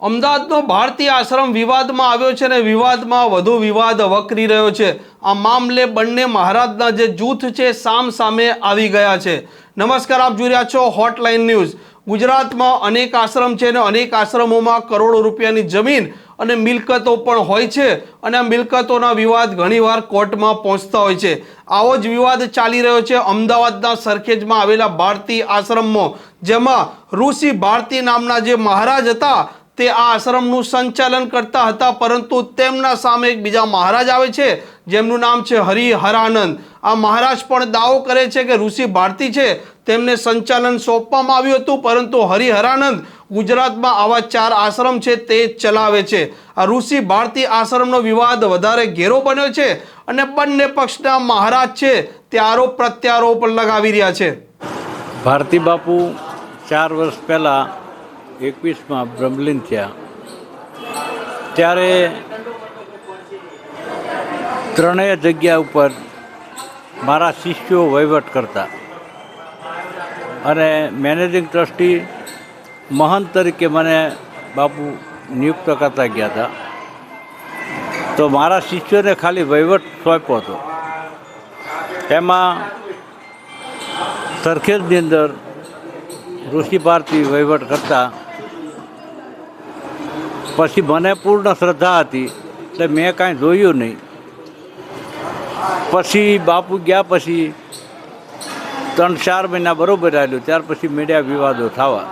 અમદાવાદનો ભારતીય આશ્રમ વિવાદમાં આવ્યો છે અને વિવાદમાં વધુ વિવાદ વકરી રહ્યો છે. આ મામલે બંને મહારાજના જે જૂથ છે, સામ સામે આવી ગયા છે. નમસ્કાર, આપ જોઈ રહ્યા છો હોટલાઇન ન્યૂઝ ગુજરાતમાં અનેક આશ્રમ છે અને અનેક આશ્રમોમાં કરોડો રૂપિયાની જમીન અને મિલકતો પણ હોય છે અને આ મિલકતોના વિવાદ ઘણીવાર કોર્ટમાં પહોંચતા હોય છે. આવો જ વિવાદ ચાલી રહ્યો છે અમદાવાદના સરખેજમાં આવેલા ભારતી આશ્રમમાં, જેમાં ઋષિ ભારતી નામના જે મહારાજ હતા તે આ આશ્રમનું સંચાલન કરતા હતા, પરંતુ તેમના સામે એક બીજા મહારાજ આવે છે, જેમનું નામ છે હરિહરાનંદ. આ મહારાજ પણ દાવો કરે છે કે ઋષિ ભારતી છે, તેમને સંચાલન સોંપવામાં આવ્યું હતું, પરંતુ હરિહરાનંદ ગુજરાતમાં આવા ચાર આશ્રમ છે તે ચલાવે છે. આ ઋષિ ભારતી આશ્રમનો વિવાદ વધારે ઘેરો બન્યો છે અને બંને પક્ષના મહારાજ છે તે આરોપ પ્રત્યારોપ લગાવી રહ્યા છે. ભારતી બાપુ ચાર વર્ષ પહેલાં એકવીસમાં બ્રહ્મલીન થયા. ત્યારે ત્રણેય જગ્યા ઉપર મારા શિષ્યો વહીવટ કરતા. અને મેનેજિંગ ટ્રસ્ટી મહંત તરીકે મને બાપુ નિયુક્ત કરતા ગયા હતા. તો મારા શિષ્યોને ખાલી વહીવટ સોંપ્યો હતો. એમાં સરખેજની અંદર ઋષિ ભારતી વહીવટ કરતા પછી મને પૂર્ણ શ્રદ્ધા હતી, એટલે મેં કાંઈ જોયું નહીં. પછી બાપુ ગયા પછી ત્રણ ચાર મહિના બરોબર આવ્યું ત્યાર પછી મીડિયા વિવાદો થવા.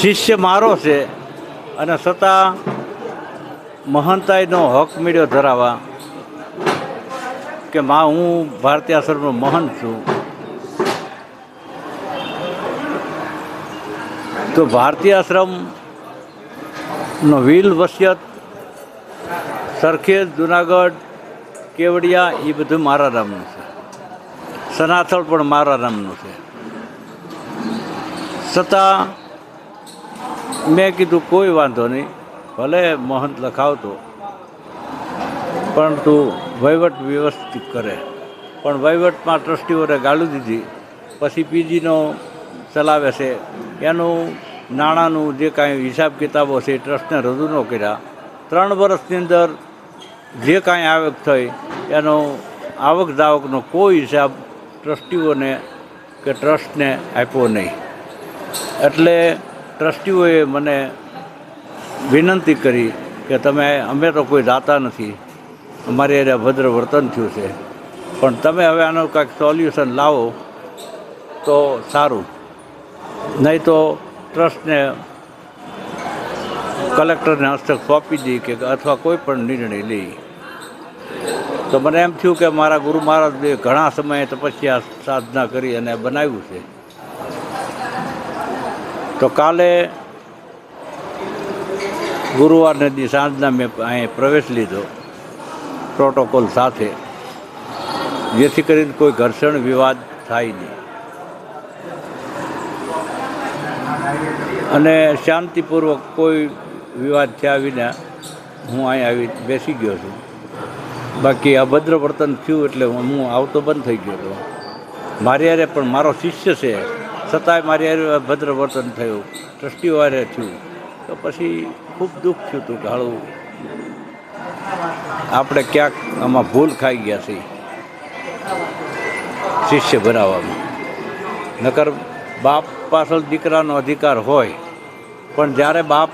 શિષ્ય મારો છે અને છતાં મહંતાઈનો હક મેળ્યો ધરાવા કે માં, હું ભારતીય આશ્રમનો મહંત છું. તો ભારતીય આશ્રમનો વિલ વસિયત, સરખેજ, જુનાગઢ, કેવડિયા એ બધું મારા નામનું છે. સનાથળ પણ મારા નામનું છે. છતાં મેં કીધું કોઈ વાંધો નહીં, ભલે મહંત લખાવતો, પરંતુ વહીવટ વ્યવસ્થિત કરે. પણ વહીવટમાં ટ્રસ્ટીઓને ગાળું દીધી, પછી પીજીનો ચલાવે છે. એનું નાણાંનું જે કાંઈ હિસાબ કિતાબો છે, એ ટ્રસ્ટને રજૂ ન કર્યા. ત્રણ વર્ષની અંદર જે કાંઈ આવક થઈ, એનો આવક જાવકનો કોઈ હિસાબ ટ્રસ્ટીઓને કે ટ્રસ્ટને આપ્યો નહીં. એટલે ટ્રસ્ટીઓએ મને વિનંતી કરી કે તમે, અમે તો કોઈ દાતા નથી. અમારે એને ભદ્ર વર્તન થયું છે. પણ તમે હવે આનું કાંઈક સોલ્યુશન લાવો તો સારું. નહીં તો ટ્રસ્ટને કલેક્ટરને હસ્તક સોંપી દઈ કે અથવા કોઈ પણ નિર્ણય લઈ તો મને એમ થયું કે મારા ગુરુ મહારાજે ઘણા સમયે તપસ્યા સાધના કરી અને બનાવ્યું છે. તો કાલે ગુરુવારને દી સાંજના મેં અહીં પ્રવેશ લીધો પ્રોટોકોલ સાથે. જેથી કરીને કોઈ ઘર્ષણ વિવાદ થાય નહીં. અને શાંતિપૂર્વક કોઈ વિવાદ થયા વિના હું અહીં આવી બેસી ગયો છું. બાકી અભદ્ર વર્તન થયું એટલે હું આવતો બંધ થઈ ગયો હતો. મારી હારે પણ મારો શિષ્ય છે. છતાંય મારી હારે અભદ્ર વર્તન થયું. ટ્રસ્ટીઓ હારે થયું. તો પછી ખૂબ દુઃખ થયું હતું કે હાળું. આપણે ક્યાંક આમાં ભૂલ ખાઈ ગયા છીએ. શિષ્ય બનાવવામાં. નકર બાપ પાછળ દીકરાનો અધિકાર હોય, પણ જ્યારે બાપ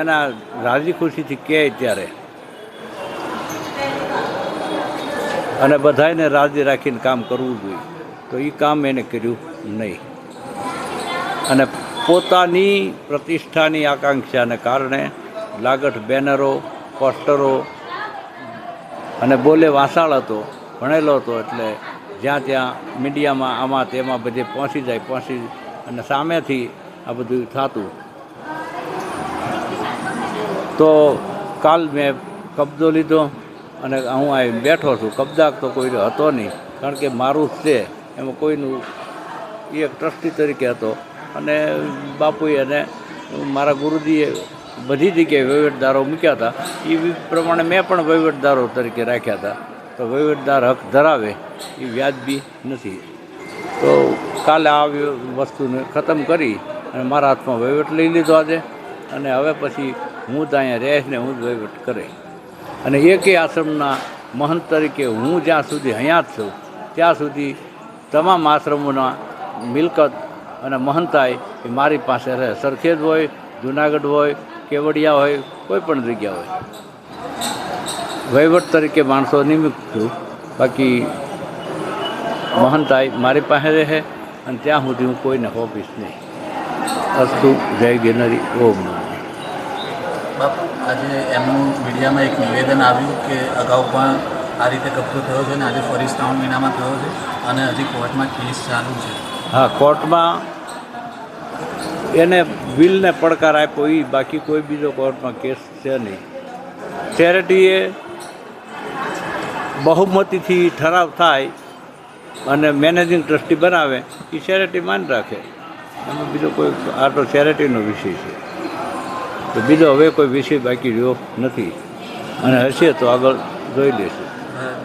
એના રાજી ખુશીથી કહે ત્યારે અને બધાને રાજી રાખીને કામ કરવું જોઈએ, તો એ કામ એને કર્યું નહીં. અને પોતાની પ્રતિષ્ઠાની આકાંક્ષાને કારણે લાગટ બેનરો, પોસ્ટરો અને બોલે વાસાળ હતો, ભણેલો હતો એટલે જ્યાં ત્યાં મીડિયામાં આમાં તેમાં બધે પહોંચી જાય, પહોંચી અને સામેથી આ બધું થતું. તો કાલ મેં કબજો લીધો અને હું અહીં બેઠો છું. કબજાક તો કોઈ હતો નહીં, કારણ કે મારું જ છે. એમાં કોઈનું એ એક ટ્રસ્ટી તરીકે હતો. અને બાપુએ અને મારા ગુરુજીએ બધી જગ્યાએ વહીવટદારો મૂક્યા હતા. એ પ્રમાણે મેં પણ વહીવટદારો તરીકે રાખ્યા હતા. તો વહીવટદાર હક ધરાવે, એ વ્યાજબી નથી. તો કાલે આ વસ્તુને ખતમ કરી અને મારા હાથમાં વહીવટ લઈ લીધો આજે અને હવે પછી હું જ અહીંયા રહેશ ને હું જ વહીવટ કરે. અને એકે આશ્રમના મહંત તરીકે હું જ્યાં સુધી અહીંયા જ છું, ત્યાં સુધી તમામ આશ્રમોના મિલકત અને મહંતાઈ એ મારી પાસે રહે. સરખેજ હોય, જુનાગઢ હોય, કેવડિયા હોય, કોઈ પણ જગ્યા હોય. વહીવટ તરીકે માણસો નિમિત્ત છું. બાકી મહંતાઈ મારી પાસે રહે અને ત્યાં સુધી હું કોઈને હોપીશ નહીં. અસ્તુ જય ગિરનરી ઓમ બાપુ આજે એમનું મીડિયામાં એક નિવેદન આવ્યું કે અગાઉ પણ આ રીતે કબજો થયો છે અને આજે ફરી શ્રાવણ મહિનામાં થયો છે અને હજી કોર્ટમાં કેસ ચાલુ છે. હા કોર્ટમાં એને બિલને પડકાર આપ્યો એ બાકી કોઈ બીજો કોર્ટમાં કેસ છે નહીં. ચેરિટીએ બહુમતીથી ઠરાવ થાય અને મેનેજિંગ ટ્રસ્ટી બનાવે એ ચેરિટી માન રાખે. એમાં બીજો કોઈ આ તો ચેરિટીનો વિષય છે. તો બીજો હવે કોઈ વિષય બાકી રહ્યો નથી. અને હશે તો આગળ જોઈ લઈશું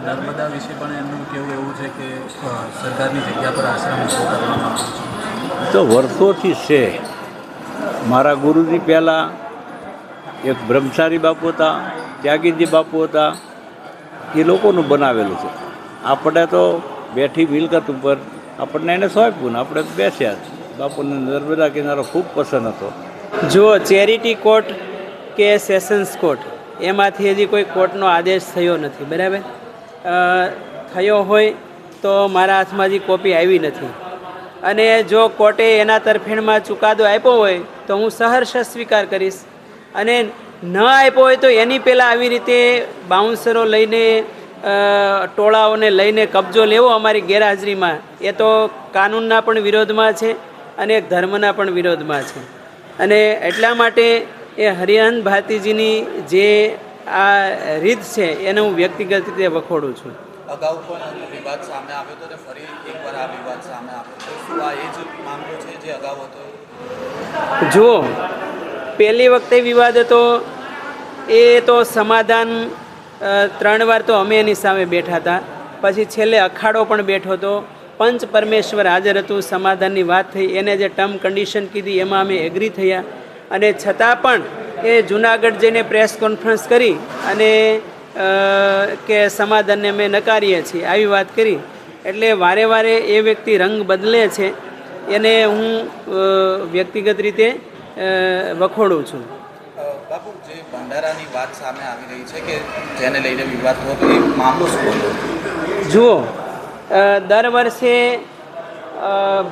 નર્મદા વિશે પણ એમનું કેવું એવું છે કે સરકારની જગ્યા પર આશ્રમ તો વર્ષોથી છે. મારા ગુરુજી પહેલાં એક બ્રહ્મચારી બાપુ હતા ત્યાગીજી બાપુ હતા એ લોકોનું બનાવેલું છે. આપણે તો બેઠી મિલકત ઉપર આપણને એને સોંપ્યું ને આપણે બેસ્યા. બાપુને નર્મદા કિનારો ખૂબ પસંદ હતો. જો ચેરિટી કોર્ટ કે સેશન્સ કોર્ટ, એમાંથી હજી કોઈ કોર્ટનો આદેશ થયો નથી, બરાબર? થયો હોય તો મારા હાથમાં હજી કોપી આવી નથી. અને જો કોર્ટે એના તરફેણમાં ચુકાદો આપ્યો હોય તો હું સહર્ષ સ્વીકાર કરીશ. અને ન આપ્યો હોય તો એની પહેલાં આવી રીતે બાઉન્સરો લઈને ટોળાઓને લઈને કબજો લેવો અમારી ગેરહાજરીમાં. એ તો કાનૂનના પણ વિરોધમાં છે અને ધર્મના પણ વિરોધમાં છે. અને એટલા માટે એ હરિહન ભારતીજીની જે આ રીત છે એને હું વ્યક્તિગત રીતે વખોડું છું. અગાઉ પણ વિવાદ સામે આવ્યો હતો અને ફરી એકવાર આ વિવાદ સામે આવ્યો તો શું આ એ જ મામલો છે જે અગાઉ હતો? જુઓ પહેલી વખતે વિવાદ હતો, એ તો સમાધાન ત્રણ વાર તો અમે એની સામે બેઠા હતા. પછી છેલ્લે અખાડો પણ બેઠો હતો. પંચ પરમેશ્વર હાજર હતું, સમાધાનની વાત થઈ, એને જે ટર્મ કન્ડિશન કીધી એમાં અમે એગ્રી થયા. અને છતાં પણ એ જુનાગઢ જઈને પ્રેસ કોન્ફરન્સ કરી અને કે સમાધાનને અમે નકારીએ છીએ, આવી વાત કરી. એટલે વારે વારે એ વ્યક્તિ રંગ બદલે છે. એને હું વ્યક્તિગત રીતે વખોડું છું. બાપુ જે ભંડારાની વાત સામે આવી રહી છે કે જેને લઈને વિવાદ થયો એ મામલો શું જુઓ દર વર્ષે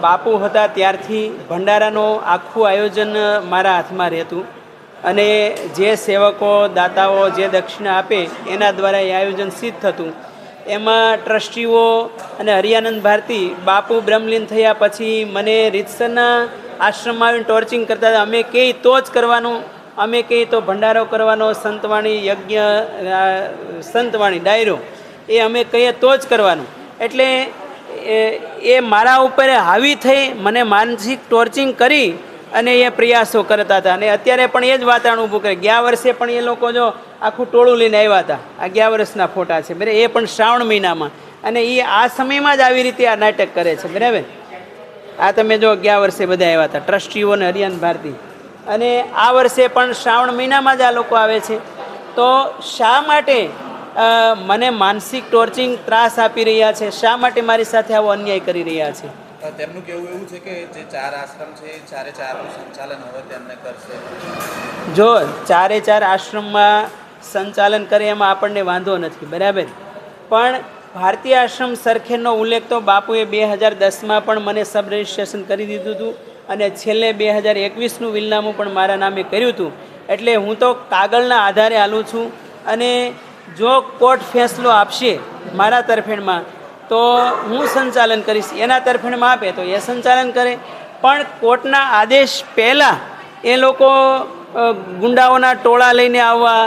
બાપુ હતા ત્યારથી ભંડારાનું આખું આયોજન મારા હાથમાં રહેતું અને જે સેવકો દાતાઓ જે દક્ષિણા આપે એના દ્વારા એ આયોજન સિદ્ધ થતું. એમાં ટ્રસ્ટીઓ અને હરિયાનંદ ભારતી બાપુ બ્રહ્મલીન થયા પછી મને રીતસરના આશ્રમમાં આવીને ટોર્ચિંગ કરતા હતા. અમે કહે તો જ કરવાનું. અમે કહીએ તો ભંડારો કરવાનો, સંતવાણી, યજ્ઞ સંતવાણી, ડાયરો, એ અમે કહીએ તો જ કરવાનું. એટલે, એ મારા ઉપર હાવી થઈ, મને માનસિક ટોર્ચિંગ કરી અને એ પ્રયાસો કરતા હતા. અને અત્યારે પણ એ જ વાતાવરણ ઊભું કરે. ગયા વર્ષે પણ એ લોકો જો આખું ટોળું લઈને આવ્યા હતા. આ ગયા વર્ષના ફોટા છે. બરાબર? એ પણ શ્રાવણ મહિનામાં. અને એ આ સમયમાં જ આવી રીતે આ નાટક કરે છે. બરાબર? આ તમે જો ગયા વર્ષે બધા આવ્યા હતા ટ્રસ્ટીઓ અને હરિયાન ભારતી. અને આ વર્ષે પણ શ્રાવણ મહિનામાં જ આ લોકો આવે છે. તો શા માટે મને માનસિક ટોર્ચિંગ ત્રાસ આપી રહ્યા છે? શા માટે મારી સાથે આવો અન્યાય કરી રહ્યા છે? તેમનું કહેવું એવું છે કે જે ચાર આશ્રમ છે ચારે ચારનું સંચાલન હવે તેમને કરશે. જો ચારે ચાર આશ્રમમાં સંચાલન કરે એમાં આપણને વાંધો નથી બરાબર? પણ ભારતીય આશ્રમ સરખેનો ઉલ્લેખ તો બાપુએ બે હજાર દસમાં પણ મને સબ રજિસ્ટ્રેશન કરી દીધું હતું અને છેલ્લે બે હજાર એકવીસનું વિલનામું પણ મારા નામે કર્યું હતું. એટલે હું તો કાગળના આધારે હાલું છું અને જો કોર્ટ ફેંસલો આપશે મારા તરફેણમાં, તો હું સંચાલન કરીશ. એના તરફેણમાં આપે તો એ સંચાલન કરે. પણ કોર્ટના આદેશ પહેલાં એ લોકો ગુંડાઓના ટોળા લઈને આવવા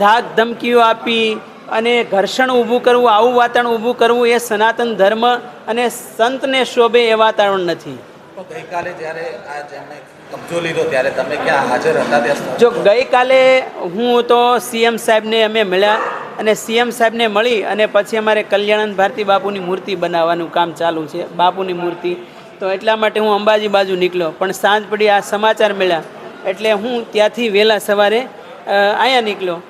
ધાક ધમકીઓ આપી અને ઘર્ષણ ઊભું કરવું આવું વાતાવરણ ઊભું કરવું એ સનાતન ધર્મ અને સંતને શોભે એ વાતાવરણ નથી. ગઈકાલે જ્યારે આ જેમણે કબજો લીધો ત્યારે તમે ક્યાં હાજર હતા ત્યાં જો ગઈકાલે હું તો સીએમ સાહેબને અમે મળ્યા અને સીએમ સાહેબને મળી અને પછી અમારે કલ્યાણંદ ભારતી બાપુની મૂર્તિ બનાવવાનું કામ ચાલુ છે બાપુની મૂર્તિ. તો એટલા માટે હું અંબાજી બાજુ નીકળ્યો પણ સાંજ પડી આ સમાચાર મળ્યા. એટલે હું ત્યાંથી વહેલા સવારે અહીંયા નીકળ્યો.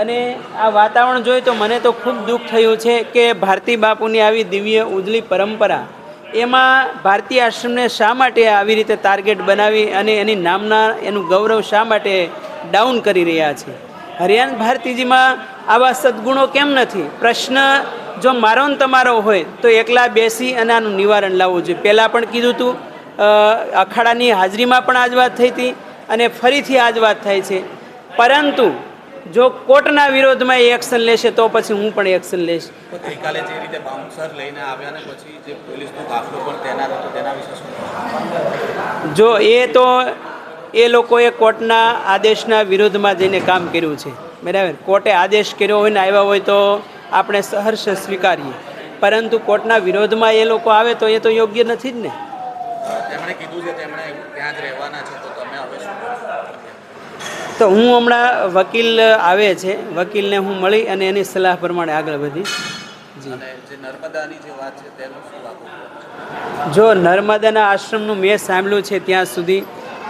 અને આ વાતાવરણ જોઈ તો મને તો ખૂબ દુઃખ થયું છે કે ભારતી બાપુની આવી દિવ્ય, ઉજળી પરંપરા, એમાં ભારતીય આશ્રમને શા માટે આવી રીતે ટાર્ગેટ બનાવી અને એની નામના એનું ગૌરવ શા માટે ડાઉન કરી રહ્યા છે? હરિયાણ ભારતીજીમાં આવા સદગુણો કેમ નથી? પ્રશ્ન જો મારો ને તમારો હોય તો એકલા બેસી અને આનું નિવારણ લાવવું જોઈએ. પહેલાં પણ કીધું હતું અખાડાની હાજરીમાં પણ આજ વાત થઈ હતી અને ફરીથી આજ વાત થાય છે. પરંતુ જો કોર્ટના વિરોધમાં એ એક્શન લેશે તો પછી હું પણ એક્શન લઈશ. ગઈકાલે જે રીતે બાઉન્સર લઈને આવ્યા ને પછી જે પોલીસનો કાફલો પણ તૈનાત હતો તેના વિશે શું જો એ તો એ લોકોએ કોર્ટના આદેશના વિરોધમાં જઈને કામ કર્યું છે. બરાબર? કોર્ટે આદેશ કર્યો હોય ને આવ્યા હોય તો આપણે સહર્ષ સ્વીકારીએ. પરંતુ કોર્ટના વિરોધમાં એ લોકો આવે તો એ તો યોગ્ય નથી જ ને. તેમણે કીધું છે તેમણે ત્યાં જ રહેવાના છે તો તમે હવે શું કરશો? તો હું હમણાં વકીલ આવે છે વકીલને હું મળી અને એની સલાહ પ્રમાણે આગળ વધી. જી. અને જે નર્મદાની વાત છે તેનું જો નર્મદાના આશ્રમનું મેં સાંભળ્યું છે ત્યાં સુધી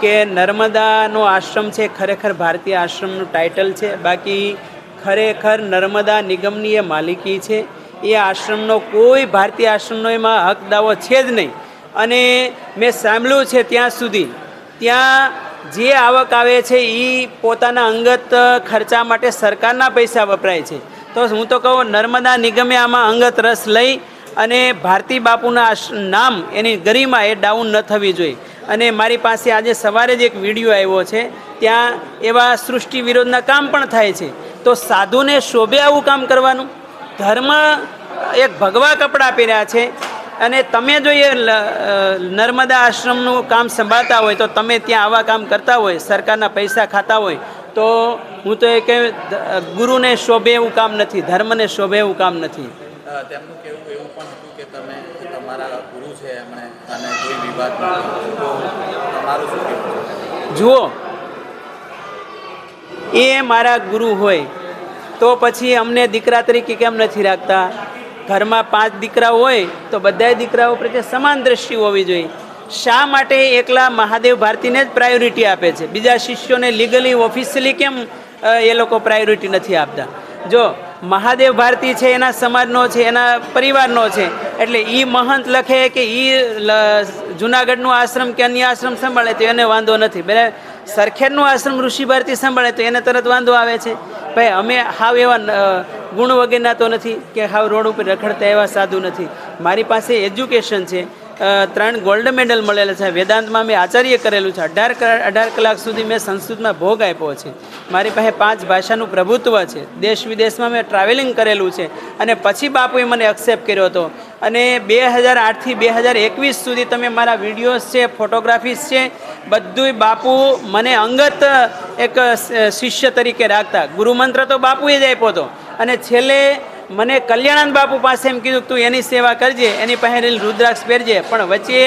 કે નર્મદાનો આશ્રમ છે ખરેખર ભારતીય આશ્રમનું ટાઇટલ છે. બાકી ખરેખર નર્મદા નિગમની એ માલિકી છે. એ આશ્રમનો કોઈ ભારતીય આશ્રમનો એમાં હક દાવો છે જ નહીં. અને મેં સાંભળ્યું છે ત્યાં સુધી ત્યાં જે આવક આવે છે એ પોતાના અંગત ખર્ચા માટે સરકારના પૈસા વપરાય છે. તો હું તો કહું, નર્મદા નિગમે આમાં અંગત રસ લઈ અને ભારતી બાપુના નામ એની ગરિમા એ ડાઉન ન થવી જોઈએ. અને મારી પાસે આજે સવારે જ એક વીડિયો આવ્યો છે, ત્યાં એવા સૃષ્ટિ વિરોધના કામ પણ થાય છે. તો સાધુને શોભે આવું કામ કરવાનું? ધર્મ એક ભગવા કપડાં પહેર્યા છે અને તમે જો એ નર્મદા આશ્રમનું કામ સંભાળતા હોય તો તમે ત્યાં આવા કામ કરતા હોય સરકારના પૈસા ખાતા હોય તો હું તો એ કહે ગુરુને શોભે એવું કામ નથી ધર્મને શોભે એવું કામ નથી. તેમનું કહેવું એવું પણ હતું કે તમે તમારા ગુરુ છે એમણે અને કોઈ વિવાદ તો તમારું શું કહેવું જુઓ એ મારા ગુરુ હોય તો પછી અમને દીકરા તરીકે કેમ નથી રાખતા? ઘરમાં પાંચ દીકરાઓ હોય તો બધાય દીકરાઓ પ્રત્યે સમાન દ્રષ્ટિ હોવી જોઈએ. શા માટે એકલા મહાદેવ ભારતીને જ પ્રાયોરિટી આપે છે? બીજા શિષ્યોને લીગલી ઓફિશિયલી કેમ એ લોકો પ્રાયોરિટી નથી આપતા? જો મહાદેવ ભારતી છે, એના સમાજનો છે, એના પરિવારનો છે, એટલે એ મહંત લખે કે એ જુનાગઢનું આશ્રમ કે અન્ય આશ્રમ સંભાળે તો એને વાંધો નથી. બરાબર? સરખેરનું આશ્રમ ઋષિ ભારતી સંભાળે તો એને તરત વાંધો આવે છે. ભાઈ, અમે હાવ એવા ગુણ વગરના તો નથી કે હાવ રોડ ઉપર રખડતા એવા સાધુ નથી. મારી પાસે એજ્યુકેશન છે. ત્રણ ગોલ્ડ મેડલ મળેલા છે. વેદાંતમાં મેં આચાર્ય કરેલું છે. અઢાર અઢાર કલાક સુધી મેં સંસ્કૃતમાં ભોગ આપ્યો છે. મારી પાસે પાંચ ભાષાનું પ્રભુત્વ છે. દેશ વિદેશમાં મેં ટ્રાવેલિંગ કરેલું છે. અને પછી બાપુએ મને એક્સેપ્ટ કર્યો હતો. અને બે હજાર આઠથી બે હજાર એકવીસ સુધી તમે મારા વિડીયોઝ છે ફોટોગ્રાફીસ છે, બધુંય બાપુ મને અંગત એક શિષ્ય તરીકે રાખતા. ગુરુમંત્ર તો બાપુએ જ આપ્યો હતો. અને છેલ્લે મને કલ્યાણાનંદ બાપુ પાસે એમ કીધું તું એની સેવા કરજે, એની પાસે રહેલી રુદ્રાક્ષ પહેરજે. પણ વચ્ચે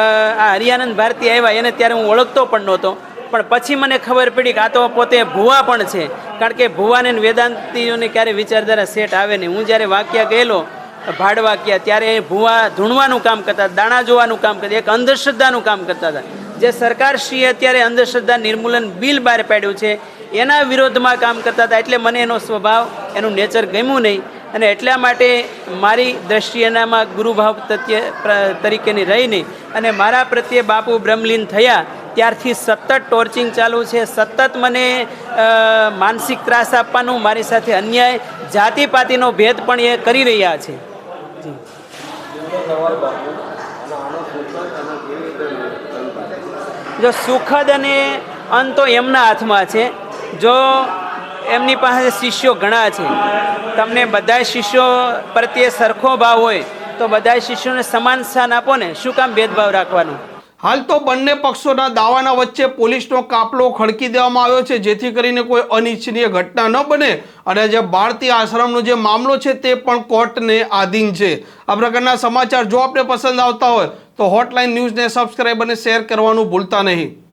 આ હરિયાનંદ ભારતી આવ્યા, એને ત્યારે હું ઓળખતો પણ નહોતો. પણ પછી મને ખબર પડી કે આ તો પોતે ભુવા પણ છે. કારણ કે ભુવાને વેદાંતિઓને ક્યારે વિચારધારા સેટ આવે નહીં. હું જ્યારે વાક્યા ગયેલો ભાડવાક્યા ત્યારે એ ભુવા ધૂણવાનું કામ કરતા દાણા જોવાનું કામ કરતા એક અંધશ્રદ્ધાનું કામ કરતા હતા. જે સરકારશ્રીએ અત્યારે અંધશ્રદ્ધા નિર્મૂલન બિલ બહાર પાડ્યું છે એના વિરોધમાં કામ કરતા હતા એટલે મને એનો સ્વભાવ, એનું નેચર ગમ્યું નહીં. અને એટલા માટે મારી દ્રષ્ટિ એનામાં ગુરુભાવ તત્ય તરીકેની રહી નહીં. અને મારા પ્રત્યે બાપુ બ્રહ્મલીન થયા, ત્યારથી સતત ટોર્ચિંગ ચાલુ છે. સતત મને માનસિક ત્રાસ આપવાનું, મારી સાથે અન્યાય, જાતિપાતિનો ભેદ પણ એ કરી રહ્યા છે. જો સુખદ અને અંત તો એમના હાથમાં છે. જો એમની પાસે શિષ્યો ઘણા છે, તમને બધા શિષ્યો પ્રત્યે સરખો ભાવ હોય, તો બધા શિષ્યોને સમાન સ્થાન આપો ને. શું કામ ભેદભાવ રાખવાનું? હાલ તો બંને પક્ષોના દાવાના વચ્ચે પોલીસનો કાફલો ખડકી દેવામાં આવ્યો છે, જેથી કરીને કોઈ અનિચ્છનીય ઘટના ન બને. અને જે ભારતીય આશ્રમનો જે મામલો છે, તે પણ કોર્ટને આધીન છે. આ પ્રકારના સમાચાર જો આપને પસંદ આવતા હોય, તો હોટલાઇન ન્યૂઝને સબસ્ક્રાઈબ અને શેર કરવાનું ભૂલતા નહીં.